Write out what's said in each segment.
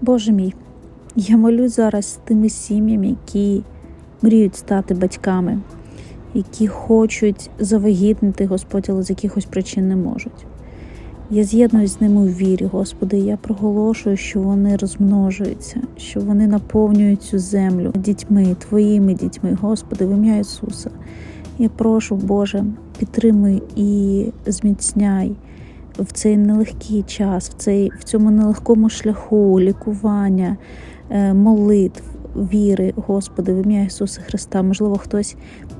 Боже мій, я молюсь зараз з тими сім'ями, які мріють стати батьками, які хочуть завагітнити Господь, але з якихось причин не можуть. Я з'єднуюсь з ними у вірі, Господи. Я проголошую, що вони розмножуються, що вони наповнюють цю землю дітьми, Твоїми дітьми, Господи, в ім'я Ісуса. Я прошу, Боже, підтримуй і зміцняй в цей нелегкий час, в, цей, в цьому нелегкому шляху лікування, е, молитв, віри, Господи, в ім'я Ісуса Христа. Можливо, хтось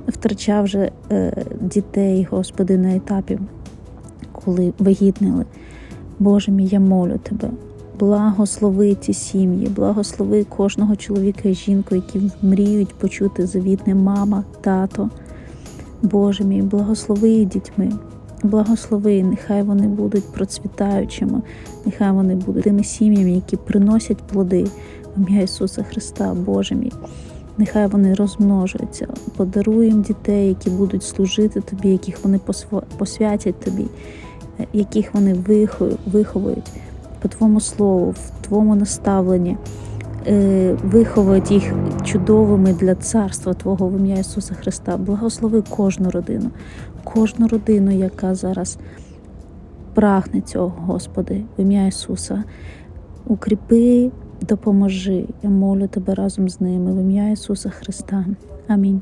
втрачав вже е, дітей, Господи, на етапі, коли вагітнили. Боже мій, я молю Тебе. Благослови ці сім'ї, благослови кожного чоловіка і жінку, які мріють почути завітне мама, тато. Боже мій, благослови дітьми, благослови, нехай вони будуть процвітаючими, нехай вони будуть тими сім'ями, які приносять плоди в ім'я Ісуса Христа, Боже мій. Нехай вони розмножуються, подаруй їм дітей, які будуть служити тобі, яких вони посвятять тобі, е, яких вони виховують по Твоєму слову, в Твоєму наставленні, е, виховують їх чудовими для царства Твого в ім'я Ісуса Христа. Благослови кожну родину, кожну родину, яка зараз прагне цього, Господи, в ім'я Ісуса. Укріпи, допоможи. Я молю Тебе разом з ними в ім'я Ісуса Христа. Амінь.